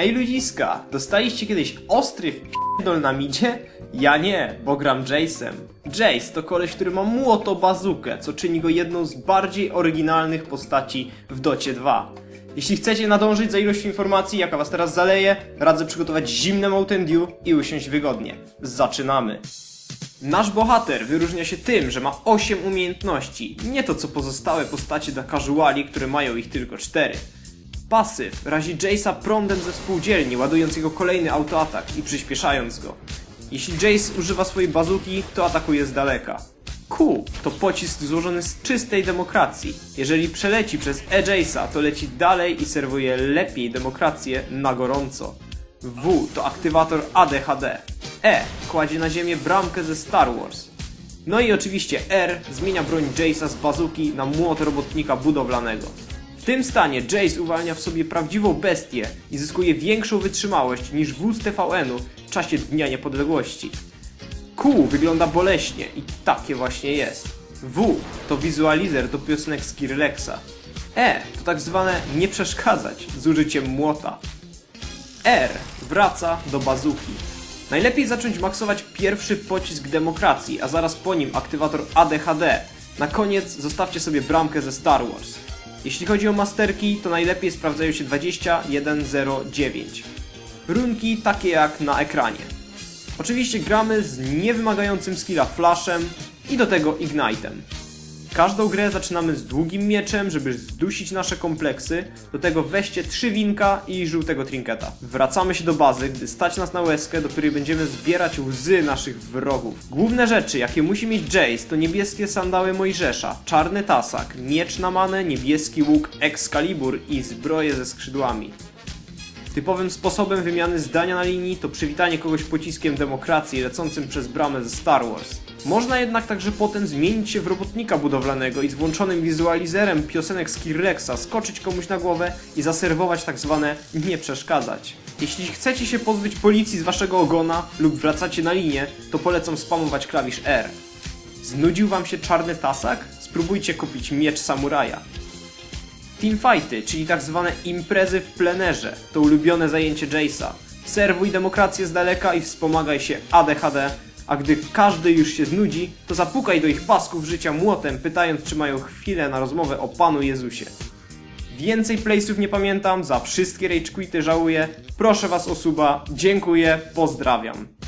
Hej ludziska, dostaliście kiedyś ostry wpierdol na midzie? Ja nie, bo gram Jace'em. Jace to koleś, który ma młoto bazukę, co czyni go jedną z bardziej oryginalnych postaci w Docie 2. Jeśli chcecie nadążyć za ilością informacji, jaka was teraz zaleje, radzę przygotować zimne Mountain Dew i usiąść wygodnie. Zaczynamy! Nasz bohater wyróżnia się tym, że ma 8 umiejętności, nie to co pozostałe postacie dla casuali, które mają ich tylko 4. Pasyw razi Jace'a prądem ze spółdzielni, ładując jego kolejny autoatak i przyspieszając go. Jeśli Jace używa swojej bazuki, to atakuje z daleka. Q to pocisk złożony z czystej demokracji. Jeżeli przeleci przez E Jace'a, to leci dalej i serwuje lepiej demokrację na gorąco. W to aktywator ADHD. E kładzie na ziemię bramkę ze Star Wars. No i oczywiście R zmienia broń Jace'a z bazuki na młot robotnika budowlanego. W tym stanie Jace uwalnia w sobie prawdziwą bestię i zyskuje większą wytrzymałość niż wóz TVN-u w czasie Dnia Niepodległości. Q wygląda boleśnie i takie właśnie jest. W to wizualizer do piosenek Skrillexa. E to tak zwane nie przeszkadzać z użyciem młota. R wraca do bazuki. Najlepiej zacząć maksować pierwszy pocisk demokracji, a zaraz po nim aktywator ADHD. Na koniec zostawcie sobie bramkę ze Star Wars. Jeśli chodzi o masterki, to najlepiej sprawdzają się 2109. Runki takie jak na ekranie. Oczywiście gramy z niewymagającym skilla flashem i do tego ignite'em. Każdą grę zaczynamy z długim mieczem, żeby zdusić nasze kompleksy. Do tego weźcie trzy winka i żółtego trinketa. Wracamy się do bazy, gdy stać nas na łezkę, do której będziemy zbierać łzy naszych wrogów. Główne rzeczy, jakie musi mieć Jace, to niebieskie sandały Mojżesza, czarny tasak, miecz na manę, niebieski łuk Excalibur i zbroję ze skrzydłami. Typowym sposobem wymiany zdania na linii to przywitanie kogoś pociskiem demokracji lecącym przez bramę ze Star Wars. Można jednak także potem zmienić się w robotnika budowlanego i z włączonym wizualizerem piosenek Skrillexa skoczyć komuś na głowę i zaserwować tak zwane nie przeszkadzać. Jeśli chcecie się pozbyć policji z waszego ogona lub wracacie na linię, to polecam spamować klawisz R. Znudził wam się czarny tasak? Spróbujcie kupić miecz samuraja. Teamfighty, czyli tak zwane imprezy w plenerze, to ulubione zajęcie Jace'a. Serwuj demokrację z daleka i wspomagaj się ADHD, a gdy każdy już się znudzi, to zapukaj do ich pasków życia młotem, pytając czy mają chwilę na rozmowę o Panu Jezusie. Więcej playsów nie pamiętam, za wszystkie rage quity żałuję. Proszę was o suba, dziękuję, pozdrawiam.